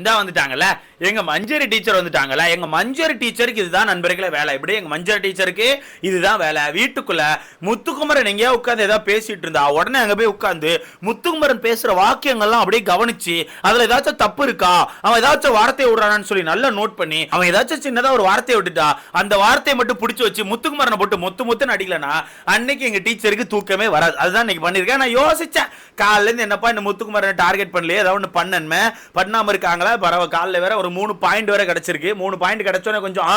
இந்த வந்துட்டாங்கல்ல? எங்க மஞ்சரி டீச்சர் வந்துட்டாங்கல்ல? எங்க மஞ்சரி டீச்சருக்கு இதுதான் நண்பர்களே வேலை. இப்படி எங்க மஞ்சரி டீச்சருக்கு இதுதான் வேலை. வீட்டுக்குள்ள முத்துக்குமரன் எங்கேயா உட்காந்து ஏதாவது பேசிட்டு இருந்தா உடனே அங்க போய் உட்காந்து முத்துக்குமரன் பேசுற வாக்கியங்கள்லாம் அப்படியே கவனிச்சு அதுல ஏதாச்சும் தப்பு இருக்கா? அவன் ஏதாச்சும் வார்த்தையை விடுறானான்னு சொல்லி நல்லா நோட் பண்ணி அவன் ஏதாச்சும் சின்னதா ஒரு வார்த்தையை விட்டுட்டா அந்த வார்த்தையை மட்டும் பிடிச்சி வச்சு முத்துக்குமரனை போட்டு மொத்து மொத்துன்னு அடிக்கலனா அன்னைக்கு எங்க டீச்சருக்கு தூக்கமே வராது. அதுதான் இன்னைக்கு பண்ணிருக்கேன் நான் யோசிச்சேன். காலைல இருந்து என்னப்பா இந்த முத்துக்குமரனை டார்கெட் பண்ணலையே? ஏதாவது ஒன்று பண்ணணுமே? பண்ணாம இருக்காங்களா? பரவ காலில் வேற ஒரு மூணு பாயிண்ட் வேற கிடைச்சிருக்கு. மூணு பாயிண்ட் கிடைச்சோன்னே கொஞ்சம்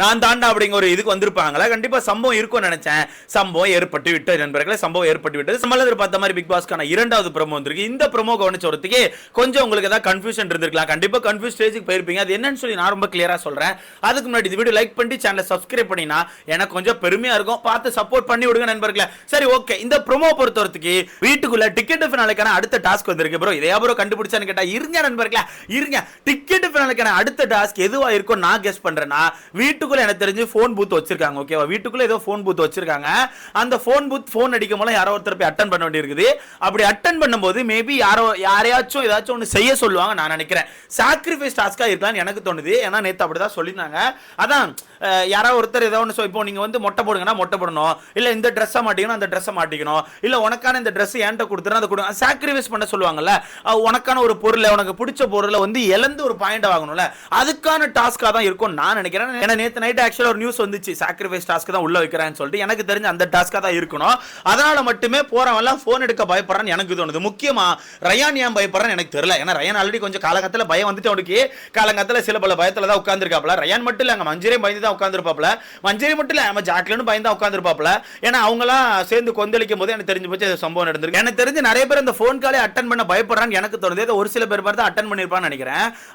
நான் தாண்டா அப்படிங்கிற ஒரு இதுக்கு வந்திருப்பாங்களா கண்டிப்பா சம்பவம் இருக்கும்னு நினைச்சேன். சம்பவம் ஏற்பட்டு விட்டது நண்பர்களே. சம்பவம் ஏற்பட்டு விட்டது. சம்பளத்தில் பார்த்த மாதிரி பிக் பாஸ்க்கான இரண்டாவது ப்ரமோ வந்திருக்கு. இந்த ப்ரமோ கவனிச்ச ஒருத்துக்கு கொஞ்சம் உங்களுக்கு ஏதாவது கன்ஃபியூஷன் இருந்திருக்கலாம். கண்டிப்பா கன்ஃபியூஸ் ஸ்டேஜுக்கு போயிருப்பீங்க. அது என்னன்னு சொல்லி நான் ரொம்ப கிளியரா சொல்றேன். அதுக்கு முன்னாடி இந்த வீடியோ லைக் பண்ணி சேனலை சப்ஸ்கிரைப் பண்ணினா எனக்கு கொஞ்சம் பெருமையா இருக்கும். பார்த்து சப்போர்ட் பண்ணி விடுங்க நண்பர்களே. சரி ஓகே இந்த ப்ரோமோ பொறுத்தவரத்துக்கு வீட்டுக்குள்ள டிக்கெட் ஃபினாலுக்கான அடுத்த டாஸ்க் வந்திருக்கு ப்ரோ இதையா ப்ரோ கண்டுபிடிச்சான்னு கேட்டா இருங்க நண்பர்களே. இரு இருங்க டிக்கெட் ஃபினாலுக்கான அடுத்த டாஸ்க் எதுவா இருக்கும் நான் கெஸ் பண்றேன்னா வீட்டுக்குள்ள எனக்கு தெரிஞ்சு ஃபோன் பூத் வச்சிருக்காங்க ஓகேவா வீட்டுக்குள்ள ஏதோ ஃபோன் பூத் வச்சிருக்காங்க. அந்த ஃபோன் பூத் ஃபோன் அடிக்கும் போல யாரோ ஒருத்தர் போய் அட்டன் பண்ண வேண்டியிருக்குது. அப்படி அட்டன் பண்ணும்போது மேபி யாரோ யாரையாச்சும் ஏதாச்சும் ஒன்று செய்ய சொல்லுவாங்க நான் நினைக்கிறேன். சாக்ரிஃபைஸ் டாஸ்க்காக இருக்கலாம்னு எனக்கு தோணுது. ஏன்னா நேற்று அப்படிதான் சொல்லியிருந்தாங்க. அதான் யாரோ ஒருத்தர் ஏதோ ஒன்று இப்போ நீங்கள் வந்து மொட்டை போடுங்கன்னா மொட்டை போடணும். இல்லை இந்த ட்ரெஸ்ஸை மாட்டிக்கணும் அந்த ட்ரெஸ்ஸை மாட்டிக்கணும். இல்லை உனக்கான இந்த ட்ரெஸ் என்கிட்ட கொடுத்துருன்னா அதை கொடுங்க சாக்ரிஃபைஸ் பண்ண சொல்லுவாங்கல்ல. உனக்கான ஒரு பொருளை உனக்கு பிடிச்ச பொருளை வந்து இழந்து ஒரு பாயிண்ட் வாங்கணும்ல? அதுக்கான டாஸ்க்காக தான் இருக்கும் நான் நினைக்கிறேன். ஏன்னா நேற்று நைட் ஆக்சுவலாக ஒரு நியூஸ் வந்துச்சு. சாக்ரிஃபைஸ் டாஸ்க் தான் உள்ள வைக்கிறேன்னு சொல்லிட்டு. எனக்கு தெரிஞ்ச அந்த டாஸ்க்காக தான் இருக்கணும். அதனால மட்டுமே போறவன்லாம் ஃபோன் எடுக்க பயப்படுறான்னு எனக்கு தோணுது. முக்கியமாக ரயான் ஏன் பயப்படுறான்னு எனக்கு தெரியல. ஏன்னா ரயான் ஆல்ரெடி கொஞ்சம் காலகட்டத்தில் பயம் வந்துட்டு அவனுக்கு காலகட்டத்தில் சில பல பயத்தில் தான் உட்காந்துருக்காப்ல ரயான் மட்டும் இல்லை அங்கே மஞ்சரே பயந்து தான் உட்காந்துருப்பாப்ல மஞ்சரி மட்டும் இல்லை நம்ம ஜாக்லினும் பயந்து தான் உட்காந்துருப்பாப்ல ஏன்னா அவங்களாம் சேர்ந்து கொந்தளிக்கும் போது எனக்கு தெரிஞ்சு போச்சு இது சம்பவம் நடந்திருக்கு. எனக்கு தெரிஞ்சு நிறைய பேர் அந்த ஃபோன் காலே அட்டன் பண்ண பயப்படுறான்னு எனக்கு தோணுது. ஒரு சில பேர் பார்த்து தான் அட்டன் பண்ணியிருப்பான்னு நினைக்கிறேன்.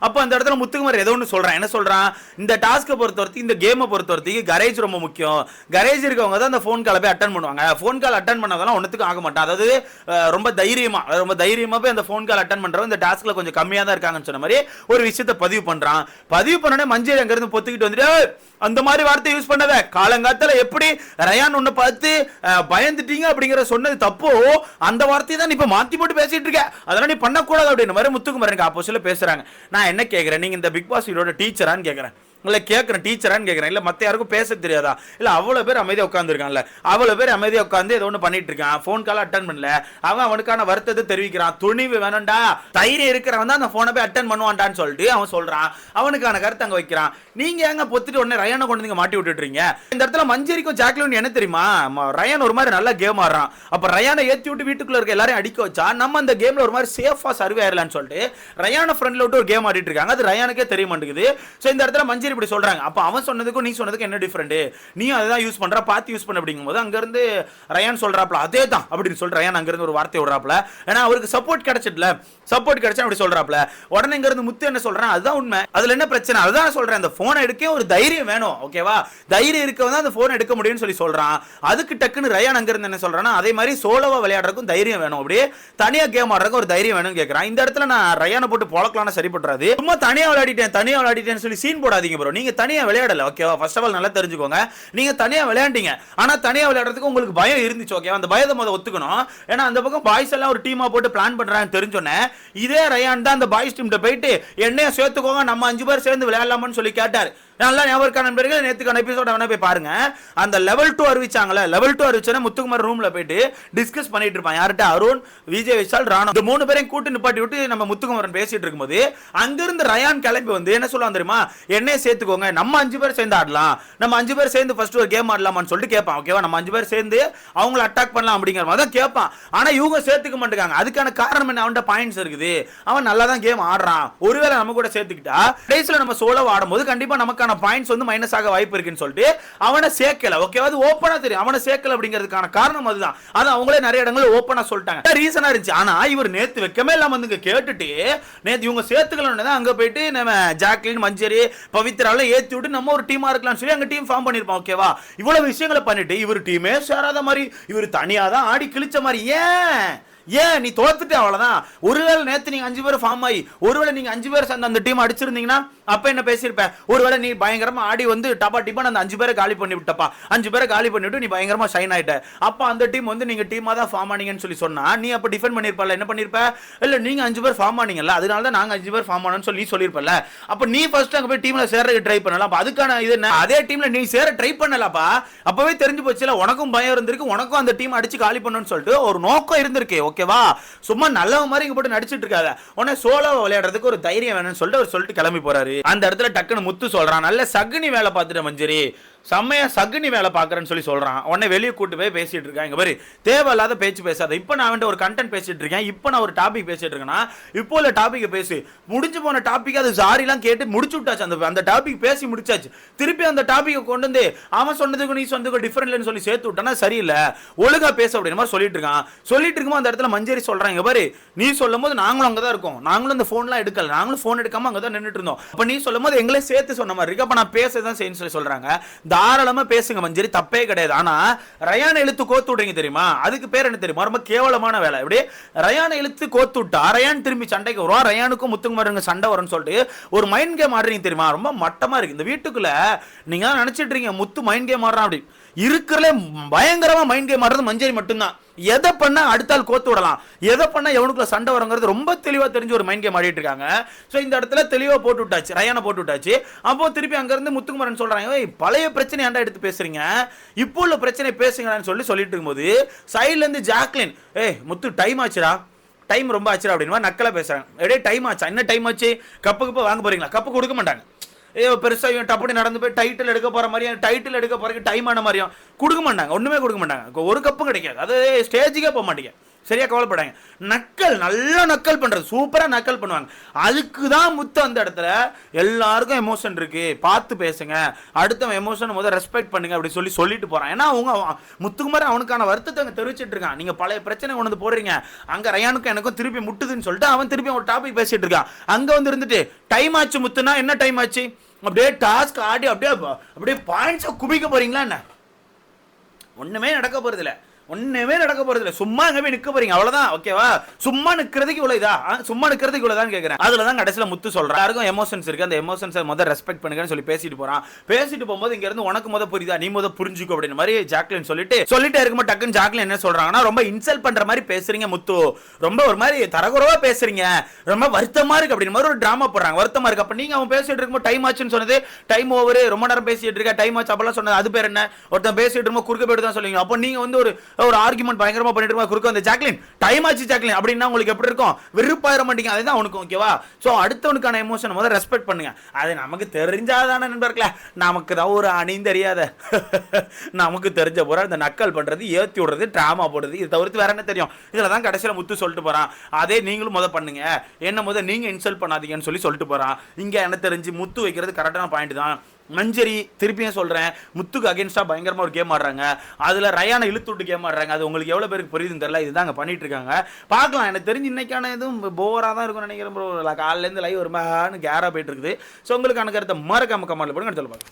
அப்போ அந்த இடத்துல முத்துக்குமார் ஏதோ ஒன்று சொல்றான். என்ன சொல்றான்? இந்த டாஸ்க்கை பொறுத்தவரைக்கும் இந்த கேமை பொறுத்தவரைக்கும் கரேஜ் ரொம்ப முக்கியம். கரேஜ் இருக்கவங்க தான் அந்த ஃபோன் காலை போய் அட்டன் பண்ணுவாங்க. ஃபோன் கால் அட்டன் பண்ணதெல்லாம் ஒன்றுத்துக்கும் ஆக மாட்டான் அதாவது ரொம்ப தைரியமா ரொம்ப தைரியமா போய் அந்த ஃபோன் கால் அட்டன் பண்றவங்க இந்த டாஸ்க்ல கொஞ்சம் கம்மியா தான் இருக்காங்கன்னு சொன்ன மாதிரி ஒரு விஷயத்தை பதிவு பண்றான். பதிவு பண்ணனே மஞ்சள் அங்கேருந்து பொத்துக்கிட்டு வந்துட்டு அந்த மாதிரி வார்த்தை யூஸ் பண்ணவே காலங்காலத்தில் எப்படி ரயான் ஒன்று பார்த்து பயந்துட்டீங்க? அப்படிங்கிற சொன்னது தப்போ அந்த வார்த்தையை தான் இப்போ இப்ப மாத்தி போட்டு பேசிட்டு இருக்க. அதெல்லாம் நீ பண்ணக்கூடாது அப்படின்ற மாதிரி முத்துக்குமரனுக்கு ஆப்போசிட்ல கேட்குறாங்க நான் என்ன கேட்குறேன் நீங்க இந்த பிக் பாஸ் வீடோட டீச்சரான்னு கேட்குறேன் இல்லை கேட்குறேன் டீச்சரான்னு கேட்குறேன் இல்லை மற்ற யாருக்கும் பேச தெரியாதா? இல்லை அவ்வளோ பேர் அமைதியாக உட்காந்துருக்கான்ல அவ்வளோ பேர் அமைதியாக உட்காந்து ஏதோ ஒன்று பண்ணிட்டு இருக்கான். ஃபோன் கால் அட்டன் பண்ணல. அவன் அவனுக்கான வருத்தத்தை தெரிவிக்கிறான். துணிவு வேணும்டா. தைரியம் இருக்கிறவன் தான் அந்த ஃபோனை போய் அட்டன் பண்ணுவான்டான்னு சொல்லிட்டு அவன் சொல்கிறான் அவனுக்கான கருத்தை அங்கே வைக்கிறான். நீங்கள் ஏங்க பொத்துட்டு உடனே ரயானை கொண்டு வந்து மாட்டி விட்டுட்டுறீங்க? இந்த இடத்துல மஞ்சரிக்கும் ஜாக்லின் என்ன தெரியுமா? ரயான் ஒரு மாதிரி நல்லா கேம் ஆடுறான். அப்போ ரயானை ஏற்றி விட்டு வீட்டுக்குள்ள இருக்க எல்லாரையும் அடிக்க வச்சா நம்ம அந்த கேமில் ஒரு மாதிரி சேஃபாக சர்வே ஆயிடலான்னு சொல்லிட்டு ரயானை ஃப்ரெண்டில் விட்டு ஒரு கேம் ஆடிட்டு இருக்காங்க. அது ரயானுக்கே தெரிய மாட்டேங்குது. ஸோ இந்த இடத்துல மஞ்சரி இப்படி சொல்றாங்க. அப்போ அவன் சொன்னதுக்கும் நீ சொன்னதுக்கும் என்ன டிஃப்ரெண்ட் நீ அதை தான் யூஸ் பண்ற பார்த்து யூஸ் பண்ண அப்படிங்கும்போது அங்கிருந்து ரயான் சொல்றாப்ல அதே தான் அப்படின்னு சொல்லிட்டு ரயான் அங்கிருந்து ஒரு வார்த்தை விடுறாப்ல. ஏன்னா அவருக்கு சப்போர்ட் கிடைச்சிடல சப்போர்ட் கிடைச்சா அப்படி சொல்றாப்ல. உடனே இங்கிருந்து முத்து என்ன சொல்றான்? அதுதான் உண்மை. அதுல என்ன பிரச்சனை? அதுதான் நான் சொல்றேன். அந்த போனை எடுக்க ஒரு தைரியம் வேணும். ஓகேவா தைரியம் இருக்கவன் தான் அந்த போன் எடுக்க முடியும்னு சொல்லி சொல்றான். அதுக்கு டக்குன்னு ரயான் அங்கிருந்து என்ன சொல்றான்னா அதே மாதிரி சோலோவா விளையாடுறதுக்கும் தைரியம் வேணும். அப்படியே தனியா கேம் ஆடுறதுக்கு ஒரு தைரியம் வேணும்னு கேட்கறான் இந்த இடத்துல நான் ரயானை போட்டு பொழக்கலாம்னு சரிப்பட்டுறாது. சும்மா தனியா விளையாடிட்டேன் தனியா விளையாடிட்டேன்னு சொல்லி சீன் போடாதீங்க ப்ரோ நீங்க தனியா விளையாடல ஓகேவா ஃபர்ஸ்ட் ஆஃப் ஆல் நல்லா தெரிஞ்சுக்கோங்க. நீங்க தனியா விளையாண்டீங்க. ஆனா தனியா விளையாடுறதுக்கு உங்களுக்கு பயம் இருந்துச்சு ஓகேவா அந்த பயத்தை முதல் ஒத்துக்கணும். ஏன்னா அந்த பக்கம் பாய்ஸ் எல்லாம் ஒரு டீமா போட்டு பிளான் பண்றாங்கன்னு தெரிஞ்சோன்னே இதே ரயான் தான் அந்த பாய்ஸ் டீம்கிட்ட போயிட்டு என்னையும் சேர்த்துக்கோங்க நம்ம அஞ்சு பேர் சேர்ந்து விளையாடலாமான்னு சொல்லி கேட்டார். நல்லா ஞாபகம் இருக்கா நண்பர்கள்? நேற்றுக்கான எபிசோட வேணா போய் பாருங்க. அந்த லெவல் டூ அறிவிச்சாங்களே லெவல் டூ அறிவிச்சோன்னா முத்துக்குமார் ரூம்ல போயிட்டு டிஸ்கஸ் பண்ணிட்டு இருப்பான். யார்கிட்ட? அருண் விஜய் விஷால் ராணா. இந்த மூணு பேரையும் கூட்டு நிப்பாட்டி விட்டு நம்ம முத்துக்குமரன் பேசிட்டு இருக்கும்போது அங்கிருந்து ரயான் கிளம்பி வந்து என்ன சொல்லுவான் தெரியுமா? என்னைய சேர்த்துக்கோங்க. நம்ம அஞ்சு பேர் சேர்ந்து ஆடலாம். நம்ம அஞ்சு பேர் சேர்ந்து ஃபர்ஸ்ட் ஒரு கேம் ஆடலாமான்னு சொல்லிட்டு கேட்பான். ஓகேவா நம்ம அஞ்சு பேர் சேர்ந்து அவங்கள அட்டாக் பண்ணலாம் அப்படிங்கிற மாதிரி தான் கேட்பான். ஆனா இவங்க சேர்த்துக்க மாட்டேங்காங்க. அதுக்கான காரணம் என்ன? அவன்கிட்ட பாயிண்ட்ஸ் இருக்குது. அவன் நல்லா தான் கேம் ஆடுறான். ஒருவேளை நம்ம கூட சேர்த்துக்கிட்டா கடைசியில் நம்ம சோலோ ஆடும்போது கண்டிப்பா நமக்கான பாயிண்ட்ஸ் வந்து மைனஸ் ஆக வாய்ப்பு இருக்குன்னு சொல்லிட்டு அவனை சேர்க்கல. ஓகேவா அது ஓப்பனா தெரியும். அவனை சேர்க்கல அப்படிங்கிறதுக்கான காரணம் அதுதான். அது அவங்களே நிறைய இடங்களில் ஓப்பனா சொல்லிட்டாங்க. ரீசனா இருந்துச்சு? ஆனா இவர் நேத்து வைக்கமே இல்லாம வந்து கேட்டுட்டு நேத்து இவங்க சேர்த்துக்கலன்னு தான் அங்க போயிட்டு நம்ம ஜாக்லின் மஞ்சரி பவித்ராலாம் ஏத்தி விட்டு நம்ம ஒரு டீமா இருக்கலாம்னு சொல்லி அங்க டீம் ஃபார்ம் பண்ணிருப்போம் ஓகேவா இவ்வளவு விஷயங்களை பண்ணிட்டு இவர் டீமே சேராத மாதிரி இவர் தனியா தான் ஆடி கிழிச்ச மாதிரி. ஏன்? ஏன்? நீ தோத்துட்டு அவ்வளோதான் ஒருவேளை நேற்று நீங்கள் அஞ்சு பேர் ஃபார்ம் ஆகி ஒருவேளை நீங்கள் அஞ்சு பேர் சேர்ந்து அந்த டீம் அடிச்சிருந்தீங்கன்னா அப்போ என்ன பேசியிருப்பேன் ஒருவேளை நீ பயங்கரமாக ஆடி வந்து டப்பா டிப்பன் அந்த அஞ்சு பேரை காலி பண்ணி விட்டப்பா. அஞ்சு பேரை காலி பண்ணிவிட்டு நீ பயங்கரமாக ஷைன் ஆகிட்ட அப்போ அந்த டீம் வந்து நீங்கள் டீமாக தான் ஃபார்ம் ஆனீங்கன்னு சொல்லி சொன்னால் நீ அப்போ டிஃபெண்ட் பண்ணியிருப்பல என்ன பண்ணியிருப்ப? இல்லை நீங்கள் அஞ்சு பேர் ஃபார்ம் ஆனீங்கல்ல அதனால தான் நாங்கள் அஞ்சு பேர் ஃபார்ம் ஆனோம்னு சொல்லி சொல்லியிருப்பல அப்போ நீ ஃபர்ஸ்ட் அங்கே போய் டீமில் சேர்றதுக்கு ட்ரை பண்ணலாம் அப்போ அதுக்கான இது என்ன? அதே டீமில் நீ சேர ட்ரை பண்ணலப்பா அப்போவே தெரிஞ்சு போச்சுல உனக்கும் பயம் இருந்திருக்கு உனக்கும் அந்த டீம் அடிச்சு காலி பண்ணணும்னு சொல்லிட்டு ஒரு நோக்கம் இருந்திருக்கு ஓகேவா? சும்மா நல்லவ மாதிரி இங்க போட்டு நடிச்சிட்டு இருக்காத உடனே சோலோ விளையாடுறதுக்கு ஒரு தைரியம் வேணும்னு சொல்லிட்டு அவர் சொல்லிட்டு கிளம்பி போறாரு. அந்த இடத்துல டக்குன்னு முத்து சொல்றான். நல்ல சகுனி வேலை பார்த்துட்டு மஞ்சரி. செம்மையாக சகுனி வேலை பார்க்குறேன்னு சொல்லி சொல்கிறான் உடனே வெளியே கூட்டு போய் பேசிகிட்டு இருக்கான். இங்கே பாரு தேவையில்லாத பேச்சு பேசாத. இப்போ நான் வந்து ஒரு கண்டென்ட் பேசிகிட்டு இருக்கேன். இப்போ நான் ஒரு டாபிக் பேசிகிட்டு இருக்கேன்னா இப்போ உள்ள டாப்பிக்கை பேசு. முடிஞ்சு போன டாபிக் அது சாரிலாம் கேட்டு முடிச்சு விட்டாச்சு. அந்த அந்த டாபிக் பேசி முடிச்சாச்சு. திருப்பி அந்த டாப்பிக்கை கொண்டு வந்து அவன் சொன்னதுக்கு நீ சொன்னதுக்கு டிஃப்ரெண்ட்லன்னு சொல்லி சேர்த்து விட்டானா சரியில்லை. ஒழுங்கா பேச அப்படின்ற மாதிரி சொல்லிட்டு இருக்கான். சொல்லிட்டு இருக்கும்போது அந்த இடத்துல மஞ்சேரி சொல்கிறான் இங்கே பாரு நீ சொல்லும் போது நாங்களும் அங்கே தான் இருக்கோம். நாங்களும் அந்த ஃபோன்லாம் எடுக்கல. நாங்களும் ஃபோன் எடுக்காமல் அங்கே தான் நின்றுட்டு இருந்தோம். அப்போ நீ சொல்லும் போது எங்களே சேர்த்து சொன்ன மாதிரி இருக்கு. அப்போ நான் பேச தான் செய்யணும்னு சொல்லி சொல்கிறாங்க தாராளமா பேசுங்க மஞ்சரி தப்பே கிடையாது. ஆனா ரயான இழுத்து கோத்து விடுறீங்க தெரியுமா? அதுக்கு பேர் என்ன தெரியுமா? ரொம்ப கேவலமான வேலை. இப்படி ரயான இழுத்து கோத்து விட்டா ரயான் திரும்பி சண்டைக்கு வருவா ரயானுக்கும் முத்துக்குமாருங்க சண்டை வரும்னு சொல்லிட்டு ஒரு மைண்ட் கேம் ஆடுறீங்க தெரியுமா? ரொம்ப மட்டமா இருக்கு. இந்த வீட்டுக்குள்ள நீங்க தான் நினைச்சிட்டு இருக்கீங்க முத்து மைண்ட் கேம் ஆடுறான் அப்படி. இருக்கிறதுல பயங்கரமா மைண்ட் கேம் ஆடுறது மஞ்சரி மட்டும்தான். எதை பண்ண அடுத்தால் கோத்து விடலாம்? எதை பண்ண எவனுக்குள்ள சண்டை வருங்கிறது ரொம்ப தெளிவா தெரிஞ்ச ஒரு மைண்ட் கேம் ஆடிட்டு இருக்காங்க. ஸோ இந்த இடத்துல தெளிவா போட்டு விட்டாச்சு. ரயானை போட்டு விட்டாச்சு. அப்போ திருப்பி அங்கேருந்து முத்துக்குமரன் சொல்றாங்க பழைய பிரச்சனை ஏன்டா எடுத்து பேசுறீங்க? இப்போ உள்ள பிரச்சனை பேசுங்களான்னு சொல்லி சொல்லிட்டு இருக்கும்போது சைட்ல இருந்து ஜாக்லின் ஏய் முத்து டைம் ஆச்சுடா. டைம் ரொம்ப ஆச்சுடா அப்படின்னு நக்கலா பேசுறாங்க. எடே டைம் ஆச்சா? என்ன டைம் ஆச்சு? கப்பு கப்பு வாங்க போறீங்களா? கப்பு கொடுக்க மாட்டாங்க. பெருசா இவன் டப்புனு நடந்து போய் டைட்டில் எடுக்க போற மாதிரியும் டைட்டில் எடுக்க போறதுக்கு டைம் ஆன மாதிரியும் கொடுக்க மாட்டாங்க. ஒண்ணுமே கொடுக்க மாட்டாங்க. ஒரு கப்பும் கிடைக்காது. அது ஸ்டேஜுக்கே போக மாட்டேங்க. சரியா கவலைப்படாங்க நக்கல் நல்லா நக்கல் பண்றது. சூப்பரா நக்கல் பண்ணுவாங்க. அதுக்கு தான் முத்து அந்த இடத்துல எல்லாருக்கும் எமோஷன் இருக்கு. பார்த்து பேசுங்க. அடுத்தவன் எமோஷன் முதல் ரெஸ்பெக்ட் பண்ணுங்க அப்படி சொல்லி சொல்லிட்டு போறான். ஏன்னா அவங்க அவன் முத்துக்குமார் அவனுக்கான வருத்தத்தை அங்க தெரிவிச்சிட்டு இருக்கான். நீங்க பழைய பிரச்சனை கொண்டு வந்து போடுறீங்க. அங்க ரயானுக்கும் எனக்கும் திருப்பி முட்டுதுன்னு சொல்லிட்டு அவன் திருப்பி ஒரு டாபிக் பேசிட்டு இருக்கான். அங்க வந்து இருந்துட்டு டைம் ஆச்சு முத்துனா என்ன டைம் ஆச்சு? அப்படியே டாஸ்க் ஆடி அப்படியே அப்படியே பாயிண்ட்ஸை குவிக்க போறீங்களா என்ன? ஒண்ணுமே நடக்க போறது ஒன்றுமே நடக்க போறது இல்லை சும்மா அங்கே போய் நிற்க போறீங்க. அவ்வளோதான் ஓகேவா சும்மா நிற்கிறதுக்கு இவ்வளோ இதா? சும்மா சும்மா இவ்வளோ தான் கேட்குறேன் அதில் தான் கடைசியில் முத்து சொல்கிறேன் யாருக்கும் எமோஷன்ஸ் இருக்குது அந்த எமோஷன்ஸை முதல் ரெஸ்பெக்ட் பண்ணுங்கன்னு சொல்லி பேசிட்டு போகிறான் பேசிட்டு போகும்போது இங்கேருந்து உனக்கு முத புரியுதா? நீ முத புரிஞ்சுக்கோ அப்படின்னு மாதிரி ஜாக்லின் சொல்லிட்டு சொல்லிட்டே இருக்கும்போது டக்குன்னு ஜாக்லின் என்ன சொல்கிறாங்கன்னா ரொம்ப இன்சல்ட் பண்ணுற மாதிரி பேசுறீங்க முத்து. ரொம்ப ஒரு மாதிரி தரகுறவா பேசுறீங்க. ரொம்ப வருத்தமாக இருக்கு அப்படின்னு மாதிரி ஒரு ட்ராமா போடுறாங்க. வருத்தமாக இருக்கு. அப்போ நீங்கள் அவன் பேசிட்டு இருக்கும்போது டைம் ஆச்சுன்னு சொன்னது டைம் ஓவர் ரொம்ப நேரம் பேசிட்டு இருக்க டைம் ஆச்சு. அப்பெல்லாம் சொன்னது அது பேர் என்ன? ஒருத்தன் பேசிட்டு இருக்கும்போது குறுக்க போயிட்டு தான் சொல்லுவீங்க. அப்போ நீங்கள் வந்து ஒரு ஒரு ஆர்குமெண்ட் பயங்கரமா பண்ணிட்டு இருக்கும்போது குறுக்க வந்து ஜாக்லின் டைம் ஆச்சு ஜாக்லின். அப்படின்னா உங்களுக்கு எப்படி இருக்கும்? வெறுப்பாயிர மாட்டீங்க. அதுதான் அவனுக்கு ஓகேவா ஸோ அடுத்தவனுக்கான எமோஷன் முதல்ல ரெஸ்பெக்ட் பண்ணுங்க. அது நமக்கு தெரிஞ்சாதான நண்பர்களே? நமக்கு தான் ஒரு அணியும் தெரியாத. நமக்கு தெரிஞ்ச போற இந்த நக்கல் பண்றது ஏத்தி விடுறது டிராமா போடுறது. இது தவிர்த்து வேற என்ன தெரியும்? இதுல தான் கடைசியில் முத்து சொல்லிட்டு போறான். அதே நீங்களும் முத பண்ணுங்க. என்ன முத நீங்க இன்சல்ட் பண்ணாதீங்கன்னு சொல்லி சொல்லிட்டு போறான். இங்க என்ன தெரிஞ்சு முத்து வைக்கிறது கரெக்டான பாயிண்ட் தான். மஞ்சரி திருப்பியும் சொல்கிறேன் முத்துக்கு அகேன்ஸ்டாக பயங்கரமாக ஒரு கேம் ஆடுறாங்க. அதில் ரயானை இழுத்து விட்டு கேம் ஆடுறாங்க. அது உங்களுக்கு எவ்வளோ பேருக்கு புரியுதுன்னு தெரியல. இதுதான் அங்கே பண்ணிட்டு இருக்காங்க. பார்க்கலாம். எனக்கு தெரிஞ்சு இன்னைக்கான எதுவும் போராக தான் இருக்கும்னு நினைக்கிறேன் ப்ரோ காலையிலேருந்து லைவ் ஒரு மகான்னு கேராக போயிட்டு இருக்குது. ஸோ உங்களுக்கான கருத்தை மறக்காம கமெண்ட்ல போடுங்க. அடுத்த பார்க்கலாம்.